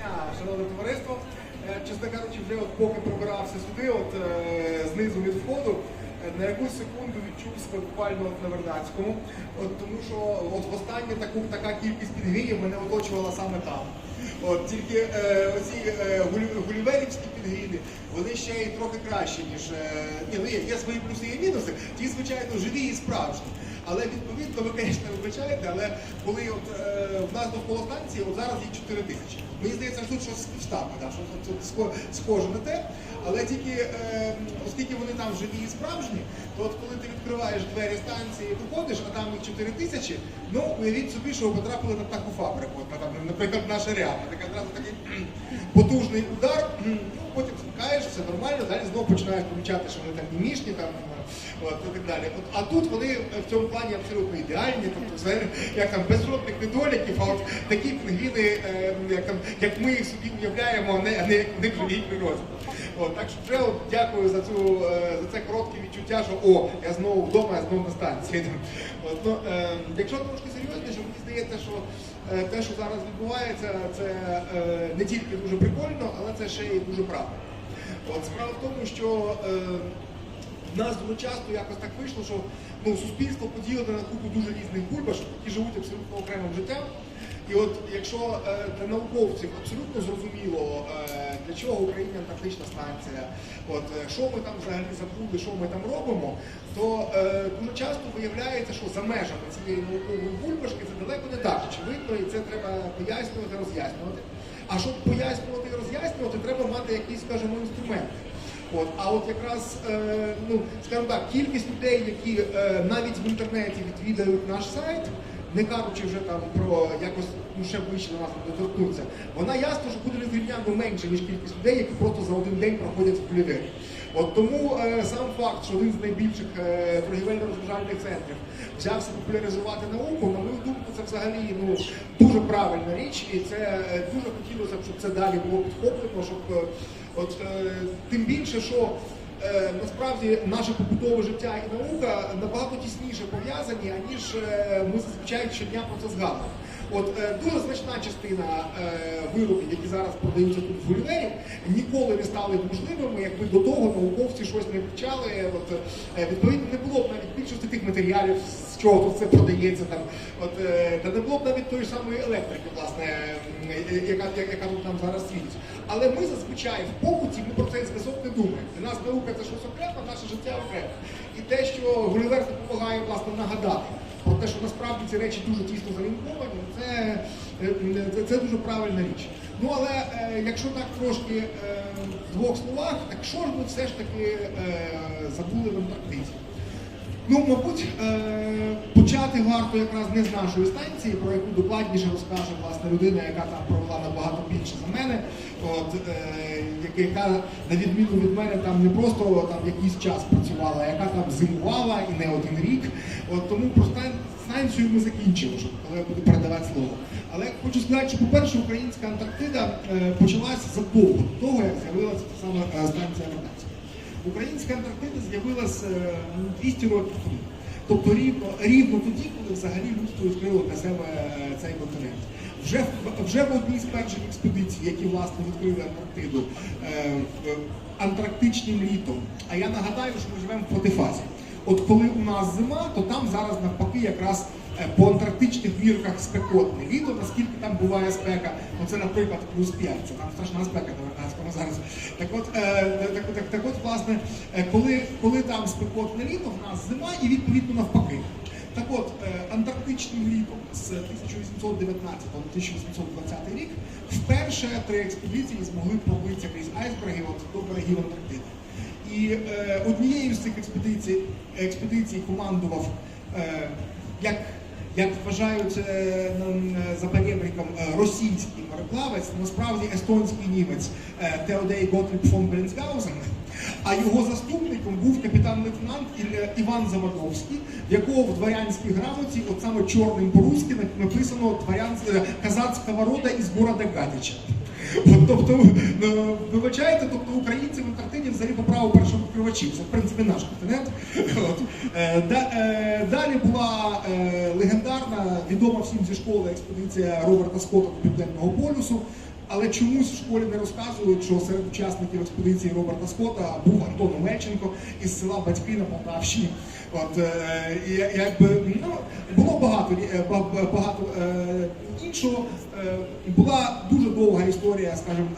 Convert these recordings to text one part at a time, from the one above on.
дня, шановне товариство. Е, Чесно кажучи, вже от поки пробирався сюди, от е, знизу від входу, е, на якусь секунду відчув себе буквально от на Вернадському. От тому що от востаннє таку така кількість пінгвінів мене оточувала саме там. От тільки е, оці е, гулі- гуліверівські пінгвіни, вони ще й трохи кращі, ніж е, ні, ну є, є свої плюси і мінуси. Ті, звичайно, живі і справжні. Але відповідно, ви, звісно, вибачаєте, але коли от, е, в нас довкола станції, от зараз є 4 тисячі. Мені здається, що тут щось співставка, да, що тут схоже на те. Але тільки е, оскільки вони там живі і справжні, то от коли ти відкриваєш двері станції виходиш, а там їх 4 тисячі, ну уявіть собі, що ви потрапили на птаху фабрику. От, там, наприклад, наша ряба. Так одразу такий потужний удар, ну, потім звикаєш, все нормально, далі знову починаєш помічати, що вони там мімішні, там, от, і так далі. От, а тут вони в цьому плані абсолютно ідеальні, тобто це як там без жодних недоліків, а от такі пінгвіни, е, як, там, як ми їх собі уявляємо, не, не як живій природі. От, так що вже от, дякую за цю е, за це коротке відчуття, що о, я знову вдома, я знову на станції. От, ну, е, якщо трошки серйозніше, мені здається, що е, те, що зараз відбувається, це е, не тільки дуже прикольно, але це ще й дуже правильно. От справа в тому, що е, нас дуже часто якось так вийшло, що ну, суспільство поділене на купу дуже різних бульбашок, які живуть абсолютно окремим життям. І от якщо е, для науковців абсолютно зрозуміло, е, для чого Україна антарктична станція, от е, що ми там взагалі забули, що ми там робимо, то дуже часто виявляється, що за межами цієї наукової бульбашки це далеко не так очевидно, і це треба пояснювати, роз'яснювати. А щоб пояснювати і роз'яснювати, треба мати якісь, скажімо, інструменти. От, а от якраз, е, ну, скажімо так, кількість людей, які е, навіть в інтернеті відвідають наш сайт, не кажучи вже там про якось ну, ще вище на нас не торкнуться, вона ясно, що буде незрівнянно менше, ніж кількість людей, які просто за один день проходять в кулівері. От тому е, сам факт, що один з найбільших е, торгівельно-розважальних центрів взявся популяризувати науку, на мою думку, це взагалі ну, дуже правильна річ, і це е, дуже хотілося б, щоб це далі було підхоплено, щоб е, от е, тим більше, що е, насправді наше побутове життя і наука набагато тісніше пов'язані, аніж е, ми зазвичай щодня про це згадуємо. От е, дуже значна частина е, виробів, які зараз продаються тут в Гулівері, ніколи не стали можливими, якби до того науковці щось не вивчали. От, е, відповідно, не було б навіть більшості тих матеріалів, з чого тут це продається. Там, от, е, не було б навіть тої самої електрики, власне, е, яка, яка, тут нам зараз світить. Але ми зазвичай в побуті ми про цей зв'язок не думаємо. Для нас наука це щось окремо, наше життя окремо. Те, що Гулівер допомагає власне нагадати про те, що насправді ці речі дуже тісно залінковані, це, е, це, це дуже правильна річ. Ну але е, якщо так трошки е, в двох словах, так що ж ми все ж таки е, забули в Антарктиді? Ну, мабуть, е, почати варто якраз не з нашої станції, про яку докладніше розкаже власне людина, яка там провела набагато більше за мене, от, е, яка- на відміну від мене, там не просто там якийсь час працювала, яка там зимувала і не один рік. От, тому про станцію ми закінчимо, щоб коли я буду передавати слово. Але хочу сказати, що, по-перше, українська Антарктида е, почалася задовго до того, як з'явилася та сама станція Вернадська. Українська Антарктида з'явилася е, 200 років тому. Тобто рівно, рівно тоді, коли взагалі людство відкрило для себе е, цей континент. Вже, вже в одній з перших експедицій, які власне відкрили Антарктиду е, антарктичним літом. А я нагадаю, що ми живемо в протифазі. От коли у нас зима, то там зараз навпаки якраз по антарктичних мірках спекотне літо, наскільки там буває спека, ну це, наприклад, плюс 5, це там страшна спека на зараз. Так от, е, так, так, так от, власне, е, коли, коли там спекотне літо, в нас зима і відповідно навпаки. Так от, е, антарктичним літом з 1819 по 1820 рік вперше три експедиції змогли пробитися крізь айсберги от, до берегів Антарктиди. І е, однією з цих експедицій, експедицій командував, е, як, як вважають е, м, за перебріком, е, російський мореплавець, насправді естонський німець е, Теодей Готліп фон Бренсгаузен. А його заступником був капітан-лейтенант Іван Заводовський, в якого в дворянській грамоті, от саме чорним по-руськи, написано «Дворянська- казацького рода із города Гадяча. От, тобто, ну, вибачайте, тобто українці в Антарктиді взагалі по праву першовідкривачів. Це в принципі наш континент. От. Е, да- е, Далі була е, легендарна, відома всім зі школи експедиція Роберта Скотта до Південного полюсу. але чомусь в школі не розказують, що серед учасників експедиції Роберта Скотта був Антон Омельченко із села Батьки на Полтавщині. От е, якби ну було багато е, ба- ба- багато е, іншого. Була дуже довга історія, скажімо,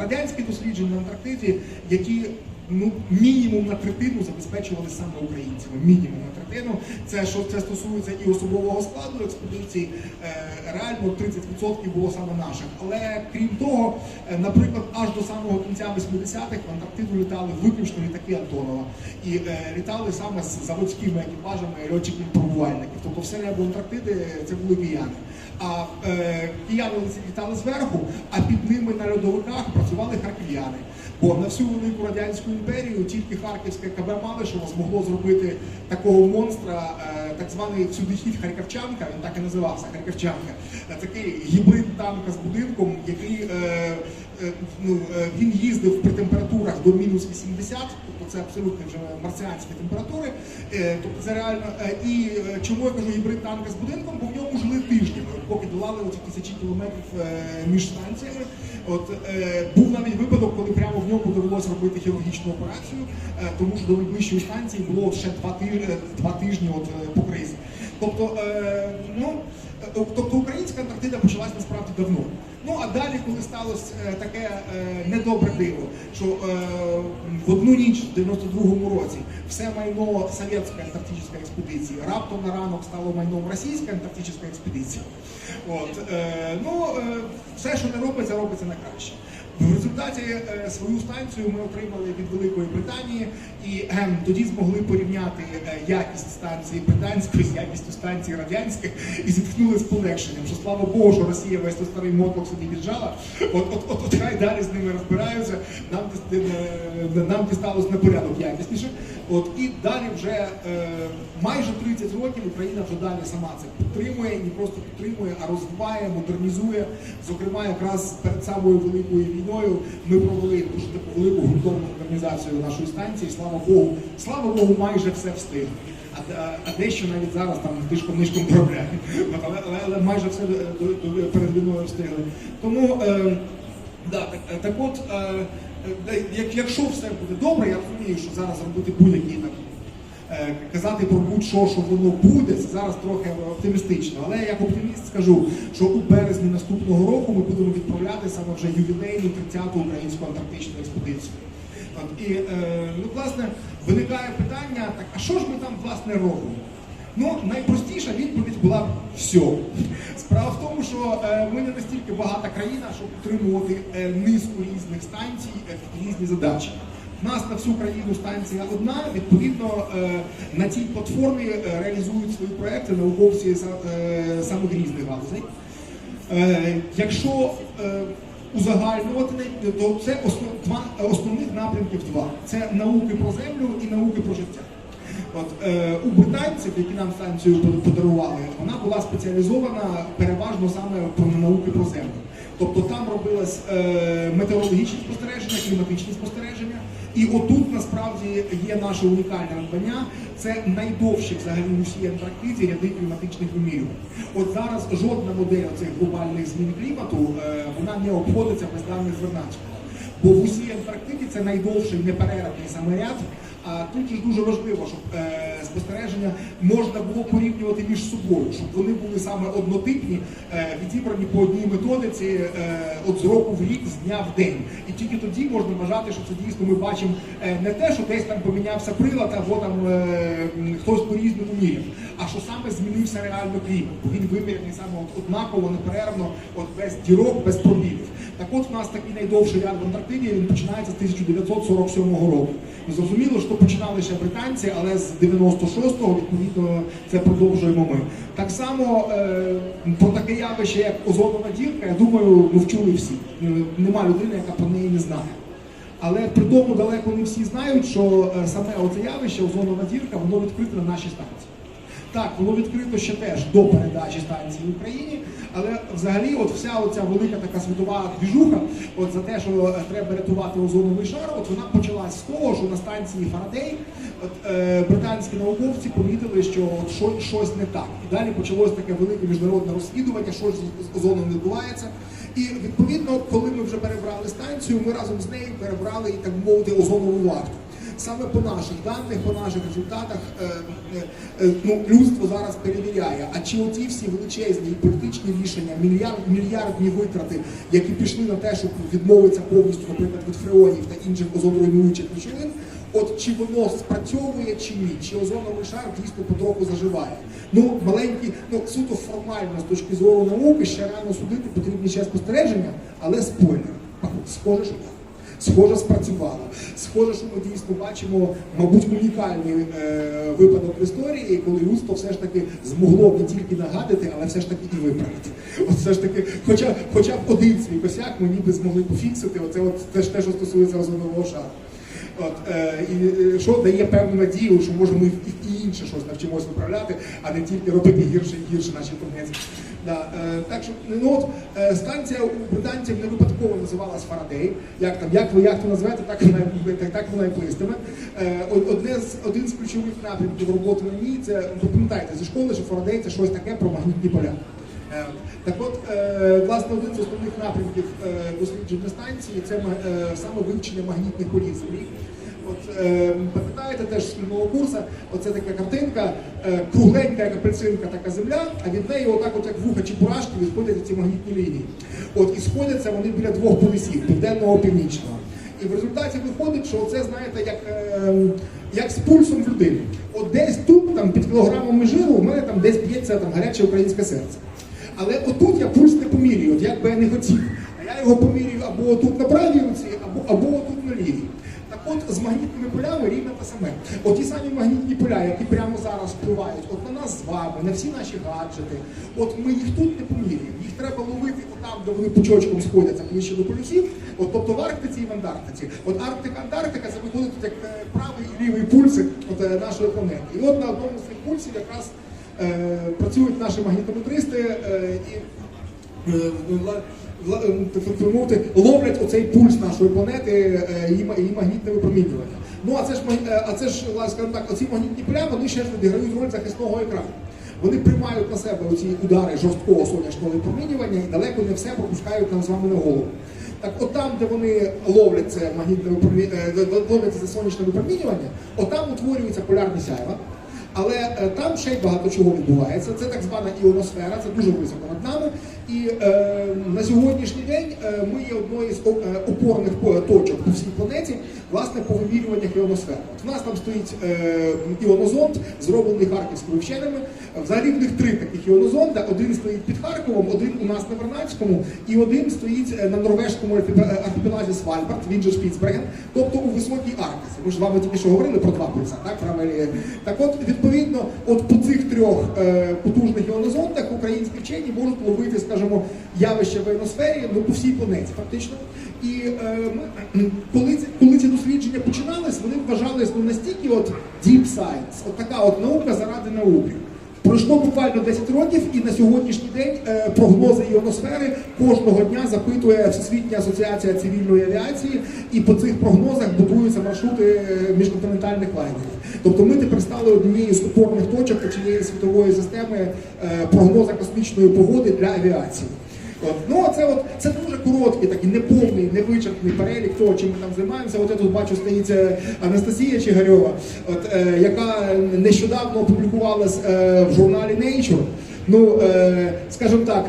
радянські дослідження на Антарктиді, які ну мінімум на третину забезпечували саме українцями. Мінімум на третину. Це що це стосується і особового складу експедиції. Е, реально 30% було саме наших. Але крім того, е, наприклад, аж до самого кінця 80-х в Антарктиду літали виключно літаки Антонова і е, літали саме з заводськими екіпажами льотчиків пробувальників. Тобто все небо Антарктиди це були кияни. А е, кияни літали зверху, а під ними на льодовиках працювали харків'яни. Бо на всю велику радянську імперію тільки харківське КБ Малишево змогло зробити такого монстра, е, так званий всюди хід Харківчанка, він так і називався Харківчанка. Е, Такий гібрид танка з будинком, який е, ну, е, він їздив при температурах до мінус 80, тобто це абсолютно вже марсіанські температури. Е, тобто це реально. е, І е, чому я кажу гібрид танка з будинком? Бо в ньому жили тижнями, поки долали оці тисячі кілометрів е, між станціями. От е, був навіть випадок, коли прямо в ньому довелося робити хірургічну операцію, е, тому що до найближчої станції було ще два тижні, два тижні от, е, по кризі. Тобто, е, ну, е, тобто українська Антарктида почалась насправді давно. Ну а далі, коли сталося е, таке е, недобре диво, що е, в одну ніч в 92-му році все майно совєтської антарктичної експедиції раптом на ранок стало майном російської антарктичної експедиції. От, ну, все, що не робиться, робиться на краще. В результаті е, свою станцію ми отримали від Великої Британії і е, тоді змогли порівняти е, якість станції британської з якістю станції радянських і зітхнули з полегшенням, що слава Богу, що Росія весь той старий мотлок собі віджала. От, от, от, от хай далі з ними розбираються. Нам, нам дісталось на порядок якісніше. От і далі вже е, майже 30 років Україна вже далі сама це підтримує не просто підтримує, а розвиває, модернізує. Зокрема, якраз перед самою великою війною ми провели дуже таку велику ґрунтовну модернізацію нашої станції. Слава Богу, слава Богу, майже все встигли. А, а, а дещо навіть зараз там тишком нишком. От, Але, але, але майже все до, до, до- перед війною встигли. Тому е, Да, так, так от, е, якщо все буде добре, я розумію, що зараз робити будь-які е, казати про будь-що, що воно буде, це зараз трохи оптимістично. Але як оптиміст скажу, що у березні наступного року ми будемо відправляти саме вже ювілейну 30-ту українську антарктичну експедицію. От, і е, ну, власне виникає питання: так а що ж ми там власне робимо? Ну, найпростіша відповідь була б все. Справа в тому, що е, ми не настільки багата країна, щоб утримувати е, низку різних станцій е, під різні задачі. У нас на всю країну станція одна, відповідно, е, на цій платформі е, реалізують свої проекти науковці е, самих різних галузей. Е, Якщо е, узагальнювати, то це основ, два, основних напрямків два. Це науки про землю і науки про життя. От, е, у британців, які нам станцію подарували, вона була спеціалізована переважно саме про науки про землю. Тобто там робилось е, метеорологічні спостереження, кліматичні спостереження. І отут насправді є наше унікальне надбання. Це найдовші взагалі в усій Антарктиді ряди кліматичних вимірювань. От зараз жодна модель цих глобальних змін клімату е, вона не обходиться без даних Звернацького. Бо в усій Антарктиді це найдовший неперервний саморяд. А тут ж дуже важливо, щоб е, спостереження можна було порівнювати між собою, щоб вони були саме однотипні, е, відібрані по одній методиці е, от з року в рік, з дня в день. І тільки тоді можна вважати, що це дійсно ми бачимо е, не те, що десь там помінявся прилад, або там хтось по-різному міряв, а що саме змінився реально клімат. Бо він виміряний саме от однаково, неперервно, от без дірок, без пробілів. Так от у нас такий найдовший ряд в Антарктиді, він починається з 1947 року. Зрозуміло, що починали ще британці, але з 96-го, відповідно, це продовжуємо ми. Так само е, про таке явище, як озонова дірка, я думаю, ми вчули всі. Е, Нема людини, яка про неї не знає. Але при тому далеко не всі знають, що е, саме оце явище, озонова дірка, воно відкрите на нашій станції. Так, воно відкрито ще теж до передачі станції в Україні, але взагалі, от вся оця велика така світова двіжуха, от за те, що е, треба рятувати озоновий шар, от вона почалась з того, що на станції Фарадей от, е, британські науковці помітили, що от що, щось не так. І далі почалось таке велике міжнародне розслідування, що ж з озоном відбувається. І відповідно, коли ми вже перебрали станцію, ми разом з нею перебрали і так мовити озонову варту. Саме по наших даних, по наших результатах, е, е, е, ну, людство зараз перевіряє, а чи оці всі величезні і політичні рішення, мільярд, мільярдні витрати, які пішли на те, щоб відмовитися повністю, наприклад, від фреонів та інших озоноруйнуючих речовин, от чи воно спрацьовує чи ні, чи озоновий шар дійсно потроху заживає. Ну, маленькі, ну суто формально з точки зору науки ще рано судити, потрібні ще спостереження, але спойлер, схоже, що так. Схоже, спрацювало. Схоже, що ми дійсно бачимо, мабуть, унікальний е, випадок в історії, коли людство все ж таки змогло не тільки нагадати, але все ж таки і виправити. От все ж таки, хоча, хоча б один свій косяк ми ніби змогли пофіксити. Оце от те, те, що стосується озонового шару. От, е, і е, що дає певну надію, що може ми і, інше щось навчимося виправляти, а не тільки робити гірше і гірше наші планеті. Да, е, так що ну от е, станція у британців не випадково називалась Фарадей. Як там, як ви як ви називаєте, так вона так, так вона і плистиме. Е, одне з один з ключових напрямків роботи на ній це пам'ятаєте зі школи, що Фарадей це щось таке про магнітні поля. Е, Так от, е, власне, один з основних напрямків е, дослідження станції це е, саме вивчення магнітних полів Землі. От е, пам'ятаєте теж з шкільного курсу, оце така картинка, е, кругленька як апельсинка, така земля, а від неї отак, от як вуха чи бурашки, відходять ці магнітні лінії. От і сходяться вони біля двох полюсів, південного північного. І в результаті виходить, що це, знаєте, як, е, як з пульсом людини. От десь тут, там під кілограмами жиру, у мене там десь б'ється там гаряче українське серце. Але отут я пульс не помірюю, от як би я не хотів. А я його помірюю або тут на правій руці, або, або тут на лівій. От з магнітними полями рівно те саме. От ті самі магнітні поля, які прямо зараз впливають от на нас з вами, на всі наші гаджети. От ми їх тут не поміряємо. Їх треба ловити отам, де вони пучочком сходяться ближче до полюсів, от тобто в Арктиці і в Антарктиці. От Арктика, Антарктика це виходить як е, правий і лівий пульси от, е, нашої планети. І от на одному з цих пульсів якраз е, працюють наші магнітометристи е, і е, е, би мовити, ловлять оцей пульс нашої планети, е, її, її магнітне випромінювання. Ну а це ж е, а це ж, скажімо так, оці магнітні поля вони ще ж відіграють роль захисного екрану. Вони приймають на себе оці удари жорсткого сонячного випромінювання і далеко не все пропускають нам з вами на голову. Так от там, де вони ловлять це магнітне випромі- е, це сонячне випромінювання, отам утворюються полярні сяйва. Але е, там ще й багато чого відбувається. Це так звана іоносфера, це дуже високо над нами. І е, на сьогоднішній день е, ми є одною з е, опорних точок по всій планеті, власне, по вимірюваннях іоносфери. От в нас там стоїть е, іонозонд, зроблений харківськими вченими. Взагалі в них три таких іонозонда. Один стоїть під Харковом, один у нас на Вернадському, і один стоїть е, на норвежському архіпе- архіпелазі Свальбард, він же Шпіцберген, тобто у високій Арктиці. Ми ж з вами тільки що говорили про два пульса, так? Так от, відповідно, от по цих трьох е, потужних іонозондах українські вчені можуть ловити, скажімо, явище в іоносфері ну, по всій планеті, фактично. І е, ми, коли, ці, коли ці дослідження починались, вони вважались ну, настільки от deep science, от така от наука заради науки. Пройшло буквально 10 років, і на сьогоднішній день е, прогнози іоносфери кожного дня запитує Всесвітня асоціація цивільної авіації, і по цих прогнозах будуються маршрути е, міжконтинентальних лайнерів. Тобто ми тепер стали однією з опорних точок цієї світової системи е, прогноза космічної погоди для авіації. От. Ну, це от це дуже короткий, такий неповний, невичерпний перелік того, чим ми там займаємося. От я тут бачу стоїть Анастасія Чигарьова, от, е, яка нещодавно опублікувалась е, в журналі Nature. Ну, е, скажімо так,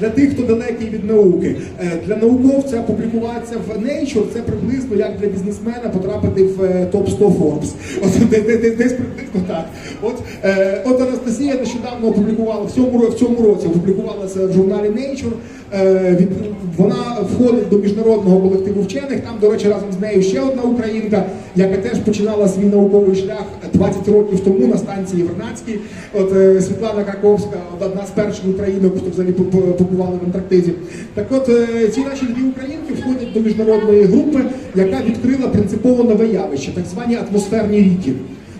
для тих, хто далекий від науки, е, для науковця публікуватися в Nature це приблизно як для бізнесмена потрапити в е, топ 100 Forbes. От де- де- де- десь приблизно так. От, е, от Анастасія нещодавно опублікувала в цьому в цьому році опублікувалася в журналі Nature. Е, від, вона входить до міжнародного колективу вчених. Там, до речі, разом з нею ще одна українка, яка теж починала свій науковий шлях 20 років тому на станції Вернадській. От е, Світлана Краковська, одна з перших українок, хто взагалі по- побували в Антарктиді. Так от е, ці наші дві українки входять до міжнародної групи, яка відкрила принципово нове явище, так звані атмосферні ріки.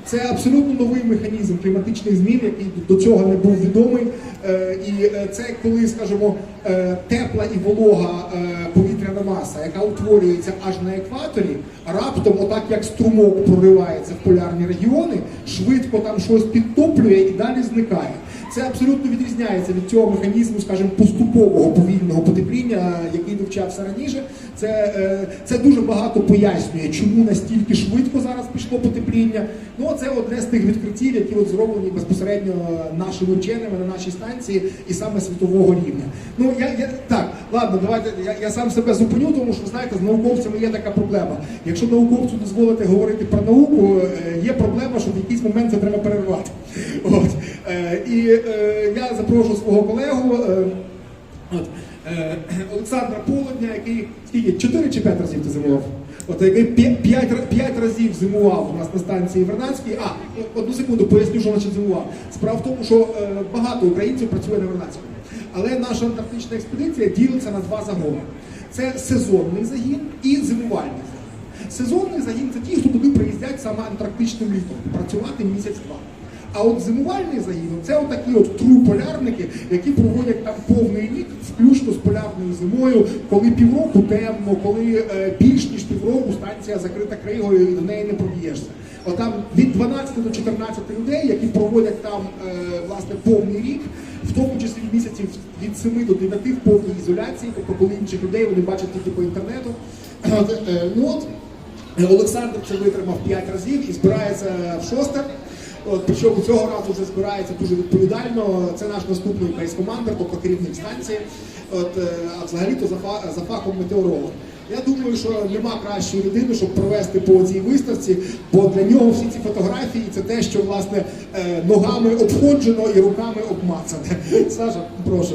Це абсолютно новий механізм кліматичних змін, який до цього не був відомий. Е, І е, це коли, скажімо, тепла і волога повітряна маса, яка утворюється аж на екваторі, раптом, отак як струмок проривається в полярні регіони, швидко там щось підтоплює і далі зникає. Це абсолютно відрізняється від цього механізму, скажімо, поступового повільного потепління, який вивчався раніше. Це, е, це дуже багато пояснює, чому настільки швидко зараз пішло потепління. Ну, це одне з тих відкриттів, які от зроблені безпосередньо нашими вченими на нашій станції і саме світового рівня. Ну я, я так, ладно, давайте я, я сам себе зупиню, тому що знаєте, з науковцями є така проблема. Якщо науковцю дозволити говорити про науку, е, є проблема, що в якийсь момент це треба перервати. От. Е, І е, я запрошую свого колегу. е, Олександра Полудня, який скільки? 4 чи 5 разів ти зимував? От який 5, 5 разів зимував у нас на станції Вернадській. А, одну секунду, поясню, що значить зимував. Справа в тому, що багато українців працює на Вернадському. Але наша антарктична експедиція ділиться на два загони. Це сезонний загін і зимувальний загін. Сезонний загін це ті, хто туди приїздять саме антарктичним літом, працювати місяць-два. А от зимувальний загін це отакі от тру-полярники, які проводять там повний рік, включно з полярною зимою, коли півроку темно, коли е, більш ніж півроку станція закрита кригою і до неї не проб'єшся. От від 12 до 14 людей, які проводять там е, власне повний рік, в тому числі місяців від 7 до 9 в повній ізоляції, тобто коли інших людей вони бачать тільки по інтернету. Е, ну от Олександр це витримав 5 разів і збирається в шосте. Причому цього разу вже збирається дуже відповідально. Це наш наступний бейс-командер, тобто керівник станції. От, е, а взагалі-то за, за фахом метеоролог. Я думаю, що нема кращої людини, щоб провести по цій виставці, бо для нього всі ці фотографії це те, що власне е, ногами обходжено і руками обмацане. Саша, прошу.